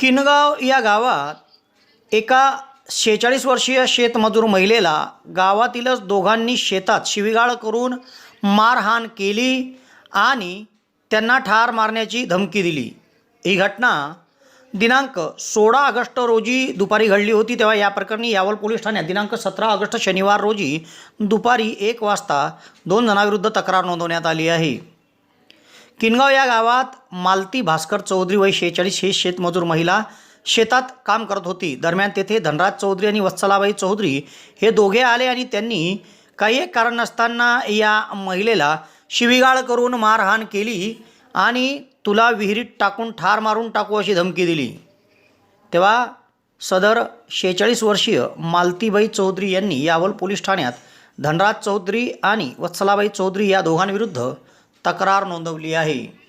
किनगाव या गावात एका शेहेचाळीस वर्षीय शेतमजूर महिलेला गावातीलच दोघांनी शेतात शिवीगाळ करून मारहाण केली आणि त्यांना ठार मारण्याची धमकी दिली. ही घटना दिनांक सोळा ऑगस्ट रोजी दुपारी घडली होती तेव्हा या प्रकरणी यावल पोलीस ठाण्यात दिनांक सतरा ऑगस्ट शनिवार रोजी दुपारी एक वाजता दोन जणांविरुद्ध तक्रार नोंदवण्यात आली आहे. किनगाव या गावात मालती भास्कर चौधरी वय शेहेचाळीस हे शेतमजूर महिला शेतात काम करत होती. दरम्यान तेथे धनराज चौधरी आणि वत्सलाबाई चौधरी हे दोघे आले आणि त्यांनी काही एक कारण नसताना या महिलेला शिवीगाळ करून मारहाण केली आणि तुला विहिरीत टाकून ठार मारून टाकू अशी धमकी दिली. तेव्हा सदर शेहेचाळीस वर्षीय मालतीबाई चौधरी यांनी यावल पोलीस ठाण्यात धनराज चौधरी आणि वत्सलाबाई चौधरी या दोघांविरुद्ध तक्रार नोंदवली आहे.